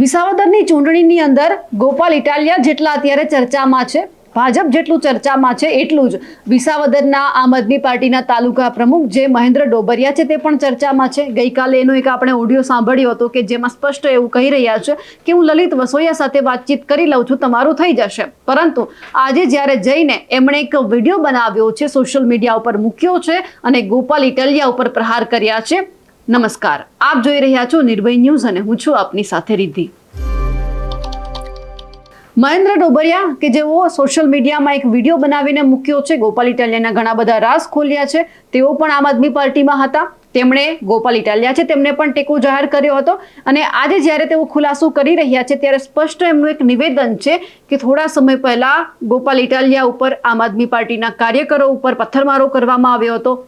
વિસાવદરની ચૂંટણીની અંદર ગોપાલ ઇટાલિયા જેટલા અત્યારે ચર્ચામાં છે, ભાજપ જેટલું ચર્ચામાં છે એટલું જ વિસાવદરના આમ આદમી પાર્ટીના તાલુકા પ્રમુખ જે મહેન્દ્ર ડોબરિયા છે તે પણ ચર્ચામાં છે. ગઈકાલે એનો એક આપણે ઓડિયો સાંભળ્યો હતો કે જેમાં સ્પષ્ટ એવું કહી રહ્યા છે કે હું લલિત વસોયા સાથે વાતચીત કરી લઉં છું, તમારું થઈ જશે. પરંતુ આજે જ્યારે જઈને એમણે એક વીડિયો બનાવ્યો છે, સોશિયલ મીડિયા ઉપર મૂક્યો છે અને ગોપાલ ઇટાલિયા ઉપર પ્રહાર કર્યા છે નમસ્કાર. આપ જોઈ રહ્યા છો નિર્ભય ન્યૂઝ અને હું છું આપની સાથે રિદ્ધિ. મહેન્દ્ર ડોબરિયા કે જેઓ સોશિયલ મીડિયામાં એક વીડિયો બનાવીને મૂક્યો છે, ગોપાલ ઇટાલિયાના ઘણા બધા રાસ ખોલ્યા છે, તેઓ પણ આમ આદમી પાર્ટીમાં હતા. તેમણે ગોપાલ ઇટાલિયા છે, તેમને પણ ટેકો જાહેર કર્યો હતો. અને આજે જ્યારે તેઓ ખુલાસો કરી રહ્યા છે, ત્યારે સ્પષ્ટ એમનું એક નિવેદન છે કે થોડા સમય પહેલા ગોપાલ ઇટાલિયા ઉપર આમ આદમી પાર્ટીના કાર્યકરો ઉપર પથ્થરમારો કરવામાં આવ્યો હતો.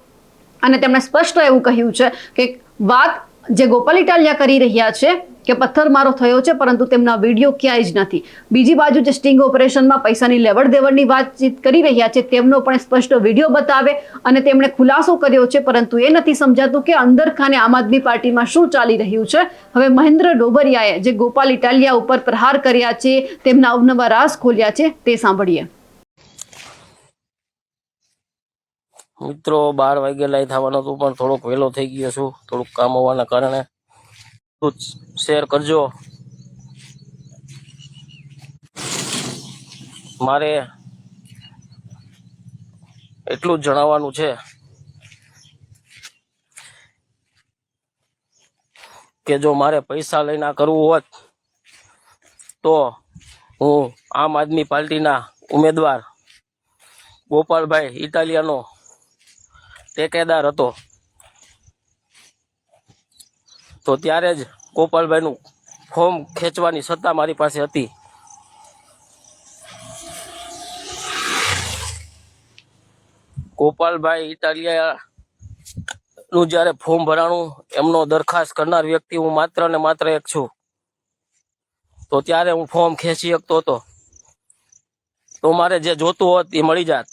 અને તેમણે સ્પષ્ટ એવું કહ્યું છે કે વાત જે ગોપાલ ઇટાલિયા કરી રહ્યા છે કે પથ્થરમારો થયો છે, પરંતુ તેમના વીડિયો ક્યાંય જ નથી. બીજી બાજુ જે સ્ટિંગ ઓપરેશનમાં પૈસાની લેવડ દેવડની વાતચીત કરી રહ્યા છે, તેમનો પણ સ્પષ્ટ વીડિયો બતાવે અને તેમણે ખુલાસો કર્યો છે, પરંતુ એ નથી સમજાતું કે અંદર ખાને આમ આદમી પાર્ટીમાં શું ચાલી રહ્યું છે. હવે મહેન્દ્ર ડોબરિયાએ જે ગોપાલ ઇટાલિયા ઉપર પ્રહાર કર્યા છે, તેમના અવનવા રાસ ખોલ્યા છે, તે સાંભળીએ. મિત્રો, બાર વાગે લાઈ થવાનો હતું, પણ થોડોક વહેલો થઈ ગયો છું. થોડુંક કામ હોવાના કારણે. તો શેર કરજો. મારે એટલું જ જણાવવાનું છે કે જો મારે પૈસા લઈને કરવું હોત, તો હું આમ આદમી પાર્ટીના ઉમેદવાર ગોપાલભાઈ ઇટાલિયાનો ટેકેદાર હતો. તો ત્યારે જ ગોપાલભાઈનું ફોર્મ ખેંચવાની સત્તા મારી પાસે હતી. ગોપાલભાઈ ઇટાલિયા નું જ્યારે ફોર્મ ભરાણું, એમનો દરખાસ્ત કરનાર વ્યક્તિ હું માત્ર ને માત્ર એક છું. તો ત્યારે હું ફોર્મ ખેંચી શકતો હતો. તો મારે જે જોતું હોત એ મળી જાત.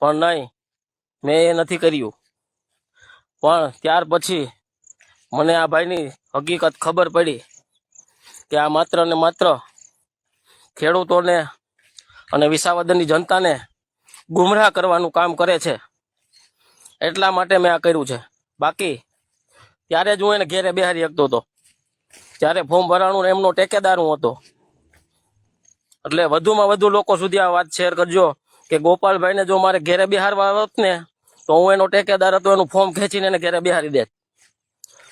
પણ નહીં. મેં એ નથી કર્યું. પણ ત્યાર પછી મને આ ભાઈની હકીકત ખબર પડી કે આ માત્ર ને માત્ર ખેડૂતોને અને વિસાવદનની જનતાને ગુમરાહ કરવાનું કામ કરે છે. એટલા માટે મેં આ કર્યું છે. બાકી ત્યારે જ હું એને ઘેરે બેહારી શકતો હતો. ત્યારે ફોર્મ ભરાણું એમનો ટેકેદાર હું હતો. એટલે વધુમાં વધુ લોકો સુધી આ વાત શેર કરજો કે ગોપાલભાઈને જો મારે ઘેરે બિહારવા હોત ને તો હું એનો ટેકેદાર હતો, એનું ફોર્મ ખેંચીને એને ઘેરે બિહારી દે.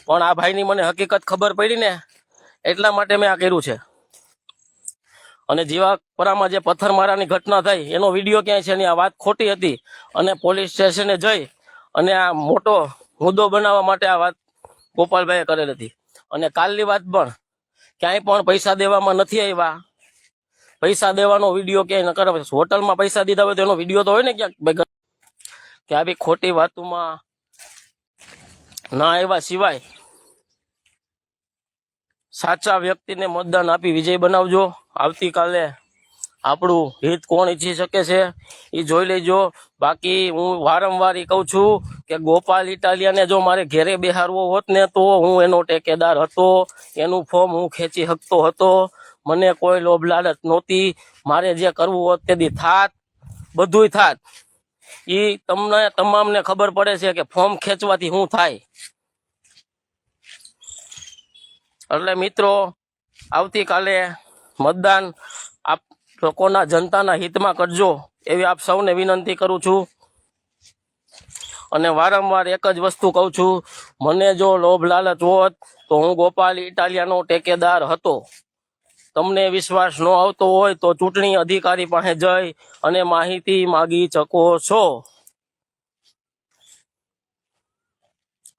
પણ આ ભાઈની મને હકીકત ખબર પડી ને, એટલા માટે મેં આ કર્યું છે. અને જીવાપરામાં જે પથ્થર મારાની ઘટના થઈ, એનો વીડિયો ક્યાંય છે નહીં આ વાત ખોટી હતી. અને પોલીસ સ્ટેશને જઈ અને આ મોટો મુદ્દો બનાવવા માટે આ વાત ગોપાલભાઈએ કરેલ હતી. અને કાલની વાત પણ, ક્યાંય પણ પૈસા દેવામાં નથી આવ્યા. પૈસા દેવાનો વીડિયો ક્યાંય ન કરે હોટલમાં પૈસા દીધા હોય તો એનો વીડિયો તો હોય ને ક્યાંક કે આવી ખોટી વાતોમાં ના આવ્યા સિવાય સાચા વ્યક્તિને મતદાન આપી વિજય બનાવજો. આવતીકાલે આપણું હિત કોણ ઈચ્છી શકે છે એ જોઈ લેજો. બાકી હું વારંવાર એ કહું છું કે ગોપાલ ઇટાલિયાને જો મારે ઘેરે બેહારવો હોત ને તો હું એનો ટેકેદાર હતો, એનું ફોર્મ હું ખેંચી શકતો હતો. મને કોઈ લોભ લાલચ નહોતી. મારે જે કરવું હોત તે થાત, બધુંય થાત. ઈ તમને, તમામને ખબર પડે છે કે ફોર્મ ખેંચવાથી શું થાય. એટલે મિત્રો, આવતીકાલે મતદાન આપ લોકોના જનતાના હિતમાં કરજો એવી આપ સૌને વિનંતી કરું છું. અને વારંવાર એક જ વસ્તુ કહું છું, મને જો લોભ લાલચ હોત તો હું ગોપાલ ઇટાલિયાનો ટેકેદાર હતો. તમને વિશ્વાસ ન આવતો હોય તો ચૂંટણી અધિકારી પાસે જઈ અને માહિતી માગી શકો છો.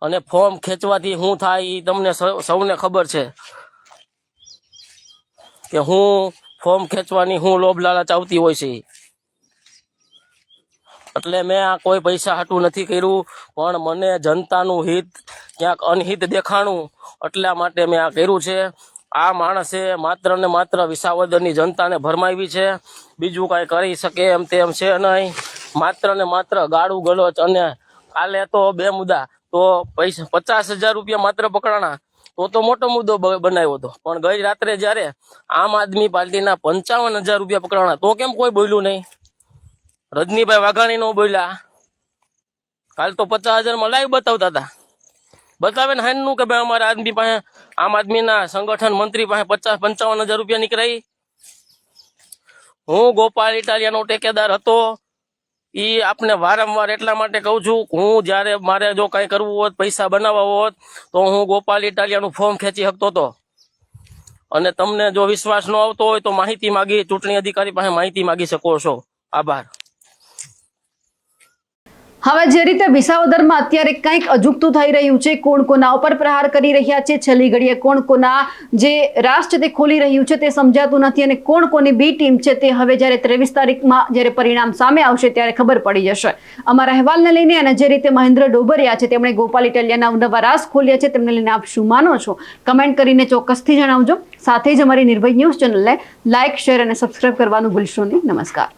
અને ફોર્મ ખેંચવાથી શું થાય એ તમને સૌને ખબર છે કે હું ફોર્મ ખેંચવાની હું લોભ લાલચ આવતી હોય છે. એટલે મેં આ કોઈ પૈસા હાટું નથી કર્યું, પણ મને જનતાનું હિત ક્યાંક અનહિત દેખાણું, એટલા માટે મેં આ કર્યું છે. આ માણસે માત્ર ને માત્ર વિસાવદરની જનતાને ભરમાવી છે. બીજું કાંઈ કરી શકે એમ તેમ છે નહીં. માત્ર ને માત્ર ગાળું, ગલોચ અને કાલે તો બે મુદ્દા. તો પૈસા પચાસ હજાર રૂપિયા માત્ર પકડાણા. તો તો મોટો મુદ્દો બનાવ્યો હતો. પણ ગઈ રાત્રે જ્યારે આમ આદમી પાર્ટીના પંચાવન હજાર રૂપિયા પકડાણા, તો કેમ કોઈ બોલ્યું નહીં? રજનીભાઈ વાઘાણી નો બોલ્યા. કાલ તો પચાસ હજારમાં લાઈવ બતાવતા હતા. બતાવે ને હાનનું કે ભાઈ અમારા આદમી પાસે, આમ આદમીના સંગઠન મંત્રી પાસે પચાસ પંચાવન હજાર રૂપિયા નીકળાઈ. હું ગોપાલ ઇટાલિયાનો ટેકેદાર હતો. ઈ આપને વારંવાર એટલા માટે કહું છું, હું જ્યારે મારે જો કઈ કરવું હોત, પૈસા બનાવવા હોત, તો હું ગોપાલ ઇટાલિયાનું ફોર્મ ખેંચી શકતો હતો. અને તમને જો વિશ્વાસ ન આવતો હોય તો માહિતી માગી, ચૂંટણી અધિકારી પાસે માહિતી માગી શકો છો. આભાર. હવે જે રીતે વિસાવદરમાં અત્યારે કંઈક અજુગતું થઈ રહ્યું છે કોણ કોના ઉપર પ્રહાર કરી રહ્યા છે, છેલ્લી ઘડીએ કોણ કોના જે રાષ્ટ્ર તે ખોલી રહ્યું છે, તે સમજાતું નથી અને કોણ કોની બી ટીમ છે તે હવે જ્યારે ત્રેવીસ તારીખમાં જ્યારે પરિણામ સામે આવશે ત્યારે ખબર પડી જશે. અમારા અહેવાલને લઈને અને જે રીતે મહેન્દ્ર ડોબરિયા છે, તેમણે ગોપાલ ઇટાલિયાના નવા રાસ ખોલ્યા છે, તેમને લઈને આપ શું માનો છો? કમેન્ટ કરીને ચોક્કસથી જણાવજો. સાથે જ અમારી નિર્ભય ન્યૂઝ ચેનલને લાઇક શેર અને સબસ્ક્રાઇબ કરવાનું ભૂલશો નહીં. નમસ્કાર.